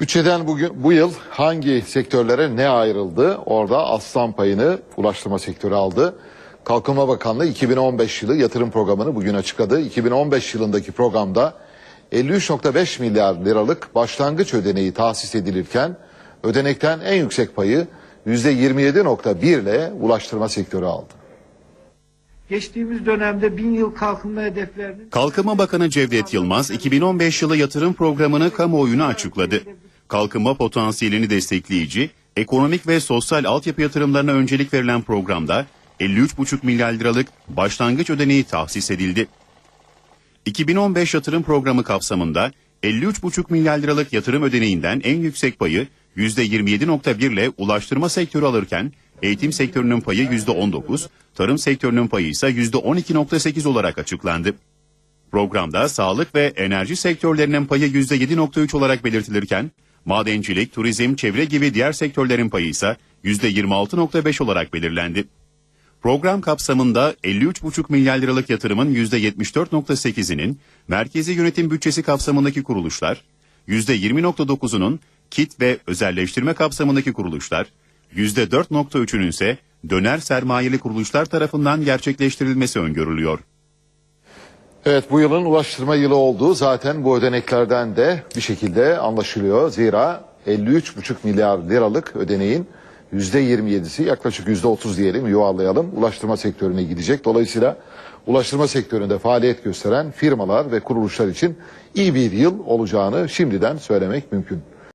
Bütçeden bugün bu yıl hangi sektörlere ne ayrıldı? Orada aslan payını ulaştırma sektörü aldı. Kalkınma Bakanlığı 2015 yılı yatırım programını bugün açıkladı. 2015 yılındaki programda 53.5 milyar liralık başlangıç ödeneği tahsis edilirken ödenekten en yüksek payı %27.1 ile ulaştırma sektörü aldı. Geçtiğimiz dönemde bin yıl kalkınma hedeflerinin Kalkınma Bakanı Cevdet Yılmaz 2015 yılı yatırım programını kamuoyuna açıkladı. Kalkınma potansiyelini destekleyici, ekonomik ve sosyal altyapı yatırımlarına öncelik verilen programda 53,5 milyar liralık başlangıç ödeneği tahsis edildi. 2015 yatırım programı kapsamında 53,5 milyar liralık yatırım ödeneğinden en yüksek payı %27.1 ile ulaştırma sektörü alırken eğitim sektörünün payı %19, tarım sektörünün payı ise %12.8 olarak açıklandı. Programda sağlık ve enerji sektörlerinin payı %7.3 olarak belirtilirken, madencilik, turizm, çevre gibi diğer sektörlerin payı ise %26.5 olarak belirlendi. Program kapsamında 53,5 milyar liralık yatırımın %74.8'inin merkezi yönetim bütçesi kapsamındaki kuruluşlar, %20.9'unun kit ve özelleştirme kapsamındaki kuruluşlar, %4.3'ünün ise döner sermayeli kuruluşlar tarafından gerçekleştirilmesi öngörülüyor. Evet bu yılın ulaştırma yılı olduğu zaten bu ödeneklerden de bir şekilde anlaşılıyor. Zira 53,5 milyar liralık ödeneğin %27'si yaklaşık %30 diyelim yuvarlayalım ulaştırma sektörüne gidecek. Dolayısıyla ulaştırma sektöründe faaliyet gösteren firmalar ve kuruluşlar için iyi bir yıl olacağını şimdiden söylemek mümkün.